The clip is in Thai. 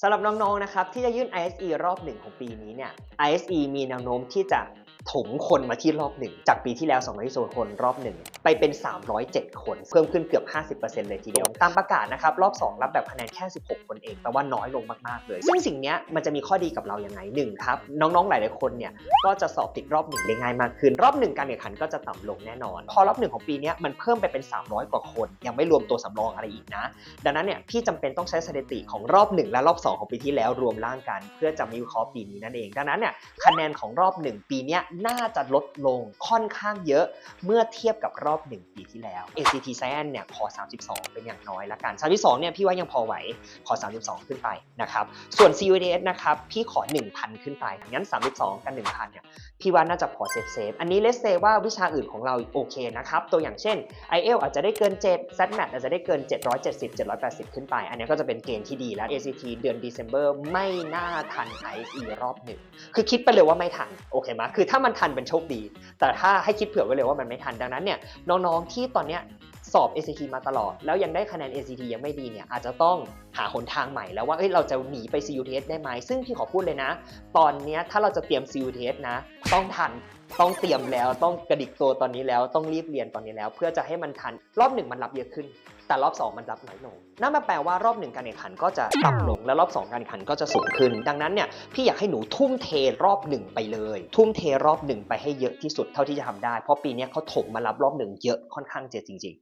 สำหรับน้องๆ นะครับที่จะยื่น ISE รอบหนึ่งของปีนี้เนี่ย ISE มีแนวโน้มที่จะถมคนมาที่รอบหนึ่งจากปีที่แล้ว220คนรอบหนึ่งไปเป็น 307 คน เพิ่มขึ้นเกือบ 50%เลยทีเดียว ตามประกาศนะครับ รอบ 2 รับแบบคะแนนแค่ 16 คนเองแปลว่าน้อยลงมาก ๆ เลย ซึ่งสิ่งนี้มันจะมีข้อดีกับเราอย่างไงหนึ่งครับ น้องๆ หลาย ๆ คนเนี่ย ก็จะสอบติดรอบหนึ่งได้ง่ายมากขึ้น รอบหนึ่งการแข่งขันก็จะต่ำลงแน่นอน พอรอบหนึ่งของปีนี้มันเพิ่มไปเป็น 300 กว่าคน ยังไม่รวมตัวสำรองอะไรอีกนะ ดังนั้นเนี่ยพี่จำเป็นต้องใช้สถิติของรอบ 1 และรอบ2 ของปีที่แล้วรวมร่างกัน เพื่อจะมาวิเคราะห์ปีนี้นั่นเอง ดังนั้นเนี่ยคะแนนของรอบ 1 ปีนี้น่าจะลดลงค่อนข้างเยอะเมื่อเทียบกับรอบ 1 ปีที่แล้ว ACT Science เนี่ยขอ 32 เป็นอย่างน้อยละกัน 32 เนี่ยพี่ว่ายังพอไหวขอ 32 ขึ้นไปนะครับ ส่วน CUDS นะครับพี่ขอ 1,000 ขึ้นไปงั้น 32 กับ 1,000 เนี่ยพี่ว่าน่าจะพอเซฟเซฟอันนี้เลสเซว่าวิชาอื่นของเราโอเคนะครับ ตัวอย่างเช่น IEL อาจจะได้เกิน7 SATMAT อาจจะได้เกิน 770 780 ขึ้นไป อันนี้ก็จะเป็นเกณฑ์ที่ดีแล้ว ACT เดือน December ไม่น่าทัน ISE รอบหนึ่ง คือคิดไปเลยว่าไม่ทัน โอเคไหมคือถ้ามันทันเป็นโชคดี แต่ถ้าให้คิดเผื่อไว้เลยว่ามันไม่ทัน ดังนั้นเนี่ยน้องๆที่ตอนเนี้ย สอบ ACT มาตลอด แล้วยังได้คะแนน ACT ยังไม่ดีเนี่ยอาจจะต้องหาหนทางใหม่แล้วว่าเอ้ยเราจะหนีไป CUTS ได้ไหมซึ่งพี่ขอพูดเลยนะ ตอนเนี้ยถ้าเราจะเตรียม CUTS นะ ต้องทันต้องเตรียมแล้วต้องกระดิกตัวตอนนี้แล้วต้องรีบเรียนตอนนี้แล้ว เพื่อจะให้มันทันรอบหนึ่งมันรับเยอะขึ้น แต่รอบ 2 มันรับน้อยลงนั่นมาแปลว่ารอบหนึ่งการแข่งขันก็จะต่ำลงและรอบ 2 การแข่งขันก็จะสูงขึ้น ดังนั้นเนี่ยพี่อยากให้หนูทุ่มเทรอบหนึ่งไปเลย ทุ่มเทรอบหนึ่งไปให้เยอะที่สุดเท่าที่จะทำได้ เพราะปีนี้เขาถมมารับรอบหนึ่งเยอะค่อนข้างเยอะจริง